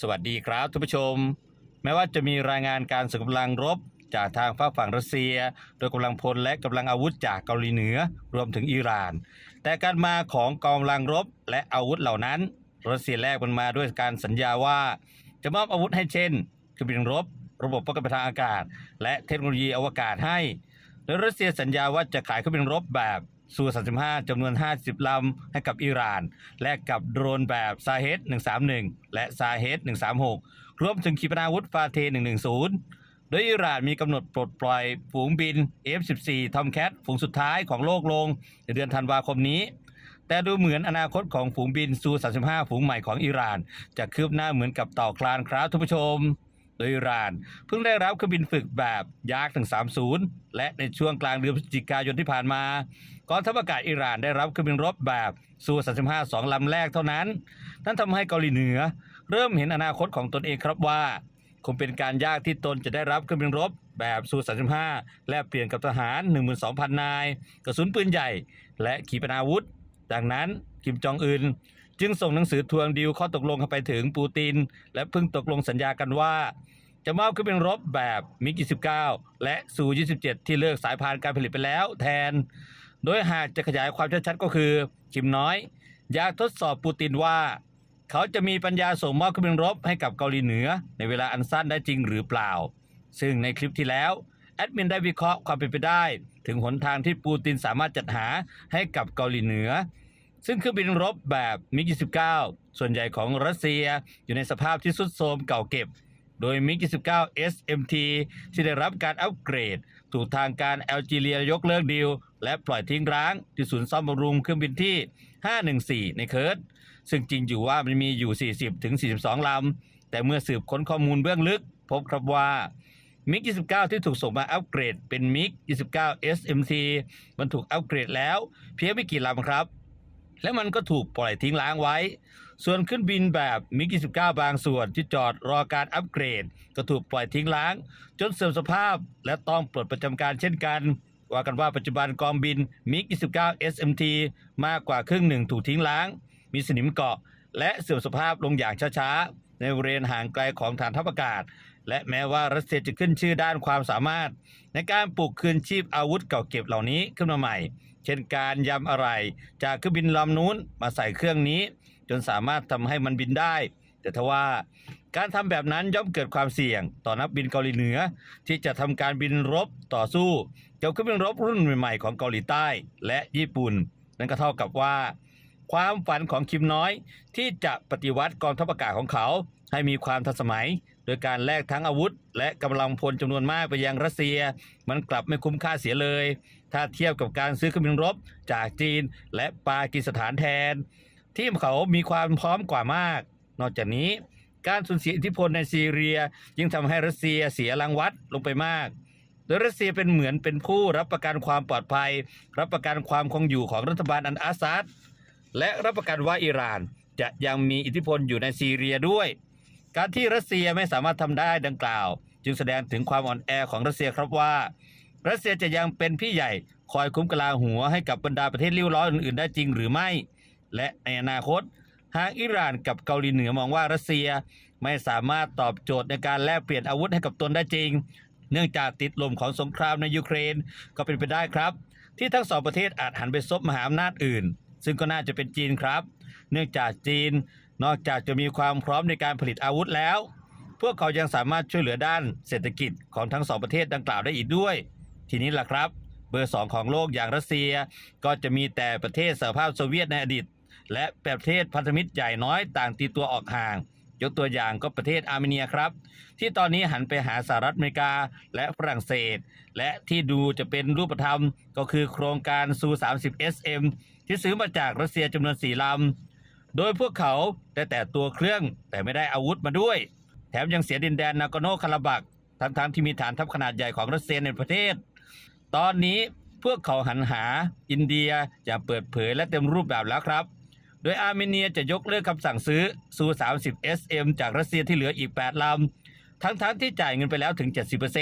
สวัสดีครับท่านผู้ชม แม้ว่าจะมีรายงานการส่งกำลังรบจากทางฝั่งฝั่งรัสเซีย โดยกำลังพลและกำลังอาวุธจากเกาหลีเหนือรวมถึงอิหร่าน แต่การมาของกองกำลังรบและอาวุธเหล่านั้น รัสเซียแลกมันมาด้วยการสัญญาว่า จะมอบอาวุธให้เช่นเครื่องบินรบ ระบบป้องกันทางอากาศ และเทคโนโลยีอวกาศให้โดยรัสเซียสัญญาว่าจะขายเครื่องบินรบแบบ ซู 35 จำนวน 50 ลำ ให้กับอิหร่าน แลกกับโดรนแบบซาเฮด131 และซาเฮด136 รวมถึงขีปนาวุธฟาเท 110 โดยอิหร่านมีกำหนดปลดปล่อยฝูงบิน F-14 Tomcat ฝูงสุดท้ายของโลกลง ในเดือนธันวาคมนี้ แต่ดูเหมือนอนาคตของฝูงบินซู 35 ฝูงใหม่ของอิหร่าน จะคืบหน้าเหมือนกับต่อคลานครับท่านผู้ชม โดยอิหร่าน เพิ่งได้รับเครื่องบินฝึกแบบยากถึง30 และในช่วงกลางเดือนพฤศจิกายนที่ผ่านมากองทัพอากาศอิหร่านได้รับเครื่องบินรบแบบซู35สองลำแรกเท่านั้น นั่นทำให้เกาหลีเหนือ เริ่มเห็นอนาคตของตนเองครับว่า คงเป็นการยากที่ตนจะได้รับเครื่องบินรบแบบซู35และเปลี่ยนกับทหาร 12,000 นาย กระสุนปืนใหญ่ และขีปนาวุธ ดังนั้นคิมจองอึน จึงส่งหนังสือทวงดีลข้อตกลงเข้าไปถึงปูติน และเพิ่งตกลงสัญญากันว่า จะมอบเครื่องบินรบแบบมิก29 และซู27 ที่เลิกสายพานการผลิตไปแล้วแทน โดยหากจะขยายความชัดๆก็คือคิมน้อย อยากทดสอบปูตินว่า เขาจะมีปัญญาส่งมอบเครื่องบินรบให้กับเกาหลีเหนือ ในเวลาอันสั้นได้จริงหรือเปล่า ซึ่งในคลิปที่แล้วแอดมินได้วิเคราะห์ความเป็นไปได้ ถึงหนทางที่ปูตินสามารถจัดหาให้กับเกาหลีเหนือ ซึ่งเครื่องบินรบแบบมิก 29 ส่วนใหญ่ของรัสเซียอยู่ในสภาพที่ทรุดโทรมเก่าเก็บ โดยมิก 29 SMT ที่ได้รับการอัปเกรด ถูกทางการแอลจีเรียยกเลิกดีล และปล่อยทิ้งร้าง ที่ศูนย์ซ่อมบำรุงเครื่องบินที่ 514 ในเคิร์ตซึ่งจริงอยู่ว่ามันมีอยู่ 40ถึง42 ลำ แต่เมื่อสืบค้นข้อมูลเบื้องลึก พบครับว่ามิก 29 ที่ถูกส่งมาอัปเกรดเป็นมิก 29 SMT มันถูกอัปเกรดแล้ว เพียงไม่กี่ลำครับ และมันก็ถูกปล่อยทิ้งล้างไว้ ส่วนขึ้นบินแบบมิก29 บางส่วนที่จอดรอการอัปเกรด ก็ถูกปล่อยทิ้งล้าง จนเสื่อมสภาพและต้องปลดประจำการเช่นกัน ว่ากันว่าปัจจุบันกองบินมิก29 SMT มากกว่าครึ่งหนึ่งถูกทิ้งล้าง มีสนิมเกาะ และเสื่อมสภาพลงอย่างช้าๆ ในบริเวณห่างไกลของฐานทัพอากาศ และแม้ว่ารัสเซียจะขึ้นชื่อด้านความสามารถ ในการปลูกคืนชีพอาวุธเก่าเก็บเหล่านี้ขึ้นมาใหม่ เช่นการยำอะไร จากเครื่องบินลำนู้นมาใส่เครื่องนี้ จนสามารถทำให้มันบินได้ แต่ทว่าการทำแบบนั้นย่อมเกิดความเสี่ยง ต่อนักบินเกาหลีเหนือ ที่จะทำการบินรบต่อสู้กับเครื่องบินรบรุ่นใหม่ๆของเกาหลีใต้และญี่ปุ่น นั่นก็เท่ากับว่า ความฝันของคิมน้อย ที่จะปฏิวัติกองทัพอากาศของเขา ให้มีความทันสมัย โดยการแลกทั้งอาวุธ และกำลังพลจำนวนมากไปยังรัสเซีย มันกลับไม่คุ้มค่าเสียเลย ถ้าเทียบกับการซื้อเครื่องบินรบจากจีนและปากีสถานแทน ที่เขามีความพร้อมกว่ามาก นอกจากนี้การสูญเสียอิทธิพลในซีเรียยิ่งทำให้รัสเซียเสียรางวัดลงไปมาก โดยรัสเซียเป็นเหมือนเป็นผู้รับประกันความปลอดภัย รับประกันความคงอยู่ของรัฐบาลอันอาซัดและรับประกันว่าอิหร่านจะยังมีอิทธิพลอยู่ในซีเรียด้วย การที่รัสเซียไม่สามารถทำได้ดังกล่าว จึงแสดงถึงความอ่อนแอของรัสเซียครับว่า รัสเซียจะยังเป็นพี่ใหญ่คอยคุ้มกลาหัวให้กับบรรดาประเทศริ้วล้ออื่นๆได้จริงหรือไม่ และในอนาคต หากอิหร่านกับเกาหลีเหนือมองว่ารัสเซียไม่สามารถตอบโจทย์ในการแลกเปลี่ยนอาวุธให้กับตนได้จริง เนื่องจากติดลมของสงครามในยูเครนก็เป็นไปได้ครับ ที่ทั้งสองประเทศอาจหันไปซบมหาอำนาจอื่น ซึ่งก็น่าจะเป็นจีนครับ เนื่องจากจีน นอกจากจะมีความพร้อมในการผลิตอาวุธแล้ว พวกเขายังสามารถช่วยเหลือด้านเศรษฐกิจของทั้งสองประเทศดังกล่าวได้อีกด้วย ทีนี้ล่ะครับ เบอร์สองของโลกอย่างรัสเซีย ก็จะมีแต่ประเทศสหภาพโซเวียตในอดีต และประเทศพันธมิตรใหญ่น้อยต่างตีตัวออกห่าง ยกตัวอย่างก็ประเทศอาร์เมเนียครับ ที่ตอนนี้หันไปหาสหรัฐอเมริกาและฝรั่งเศส และที่ดูจะเป็นรูปธรรมก็คือโครงการซู30 SM ที่ซื้อมาจากรัสเซียจำนวน4ลำ โดยพวกเขาได้แต่ตัวเครื่องแต่ไม่ได้อาวุธมาด้วย แถมยังเสียดินแดนนาโกโนคาราบักทั้งๆที่มีฐานทัพขนาดใหญ่ของรัสเซียในประเทศ ตอนนี้พวกเขาหันหาอินเดียอย่างเปิดเผยและเต็มรูปแบบแล้วครับ โดยอาร์เมเนียจะยกเลิกคำสั่งซื้อซู 30 SM จากรัสเซียที่เหลืออีก 8 ลำ ทั้งๆที่จ่ายเงินไปแล้วถึง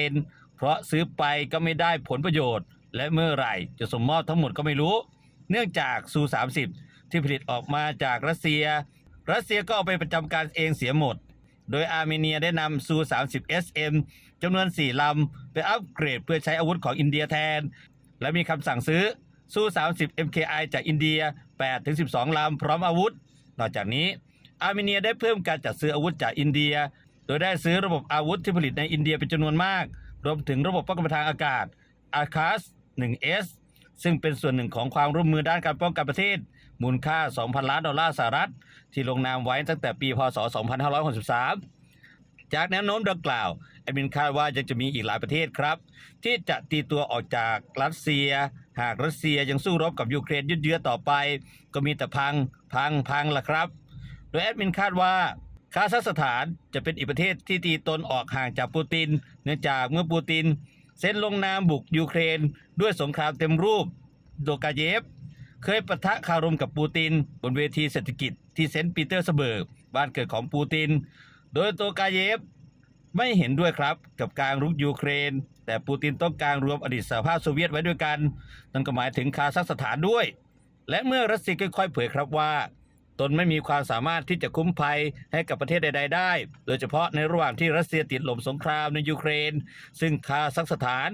70%เพราะซื้อไปก็ไม่ได้ผลประโยชน์ และเมื่อไหร่จะสมมอบทั้งหมดก็ไม่รู้ เนื่องจากซู 30 ที่ผลิตออกมาจากรัสเซีย รัสเซียก็เอาไปประจำการเองเสียหมด โดยอาร์เมเนียได้นำซู 30 SM จำนวน 4 ลำ ไปอัปเกรดเพื่อใช้อาวุธของอินเดียแทน และมีคำสั่งซื้อซู 30 MKI จากอินเดีย 8-12 ลำ พร้อมอาวุธ นอกจากนี้ อาร์เมเนียได้เพิ่มการจัดซื้ออาวุธจากอินเดีย โดยได้ซื้อระบบอาวุธที่ผลิตในอินเดียเป็นจำนวนมาก รวมถึงระบบป้องกันทางอากาศ ACAS 1S ซึ่งเป็นส่วนหนึ่งของความร่วมมือด้านการป้องกันประเทศ มูลค่า 2,000 ล้านดอลลาร์สหรัฐ ที่ลงนามไว้ตั้งแต่ปีพศ 2563 จากแนวโน้มดังกล่าวแอดมินคาดว่ายังจะมีอีกหลายประเทศครับ ที่จะตีตัวออกจากรัสเซีย หากรัสเซียยังสู้รบกับยูเครนยืดเยื้อต่อไป ก็มีแต่พังพังพังล่ะครับ โดยแอดมินคาดว่าคาซัคสถานจะเป็นอีกประเทศที่ตีตนออกห่างจากปูติน เนื่องจากเมื่อปูตินเซ็นลงนามบุกยูเครน ด้วยสงครามเต็มรูปโดกาเยฟ เคยปะทะคารมกับปูติน บนเวทีเศรษฐกิจที่เซนต์ปีเตอร์สเบิร์กบ้านเกิดของปูติน โดยโตกาเยฟไม่เห็นด้วยครับกับการรุกยูเครน แต่ปูตินต้องการรวมอดีตสหภาพโซเวียตไว้ด้วยกัน นั่นก็หมายถึงคาซัคสถานด้วย และเมื่อรัสเซียค่อยๆเผยครับว่า ตนไม่มีความสามารถที่จะคุ้มภัยให้กับประเทศใด ๆ ได้ โดยเฉพาะในระหว่างที่รัสเซียติดลมสงครามในยูเครน ซึ่งคาซัคสถาน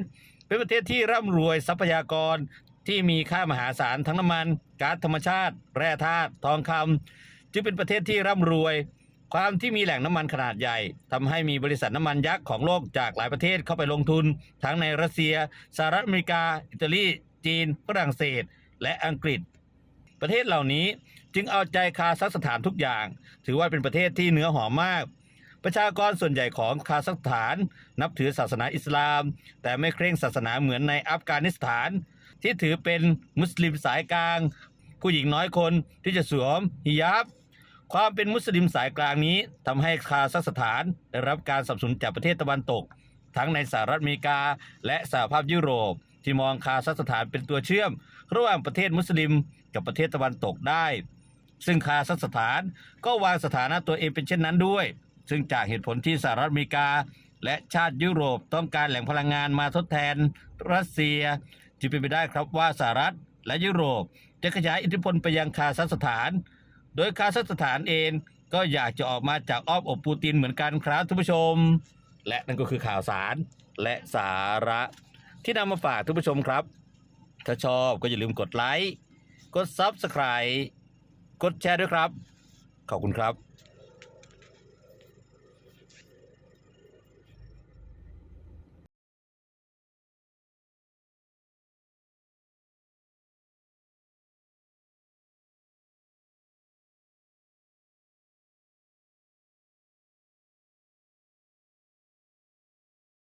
เป็นประเทศที่ร่ำรวยทรัพยากร ที่มีค่ามหาศาลทั้งน้ำมันก๊าซธรรมชาติ แร่ธาตุทองคำจึงเป็นประเทศที่ร่ำรวย ความที่มีแหล่งน้ำมันขนาดใหญ่ทำให้มีบริษัทน้ำมันยักษ์ของโลกจากหลายประเทศเข้าไปลงทุน ทั้งในรัสเซียสหรัฐอเมริกา อิตาลี จีน ฝรั่งเศส และอังกฤษ ประเทศเหล่านี้จึงเอาใจคาซัคสถานทุกอย่าง ถือว่าเป็นประเทศที่เนื้อหอมมากประชากรส่วนใหญ่ของคาซัคสถาน นับถือศาสนาอิสลาม แต่ไม่เคร่งศาสนาเหมือนในอัฟกานิสถาน ที่ถือเป็นมุสลิมสายกลาง ผู้หญิงน้อยคนที่จะสวมฮิญาบ ความเป็นมุสลิมสายกลางนี้ทำให้คาซัคสถานได้รับการสนับสนุนจากประเทศตะวันตก ทั้งในสหรัฐอเมริกา และสหภาพยุโรป ที่มองคาซัคสถานเป็นตัวเชื่อม ระหว่างประเทศมุสลิมกับประเทศตะวันตกได้ ซึ่งคาซัคสถานก็วางสถานะตัวเองเป็นเช่นนั้นด้วย ซึ่งจากเหตุผลที่สหรัฐอเมริกาและชาติยุโรปต้องการแหล่งพลังงานมาทดแทนรัสเซีย จึงเป็นไปได้ครับว่าสหรัฐและยุโรป จะขยายอิทธิพลไปยังคาซัคสถาน โดยคาซัคสถานเองก็อยากจะออกมาจากอ้อมอกปูตินเหมือนกันครับท่านผู้ชม และนั่นก็คือข่าวสารและสาระที่นำมาฝากท่านผู้ชมครับ ถ้าชอบก็อย่าลืมกดไลค์ กด Subscribe กดแชร์ด้วยครับ ขอบคุณครับ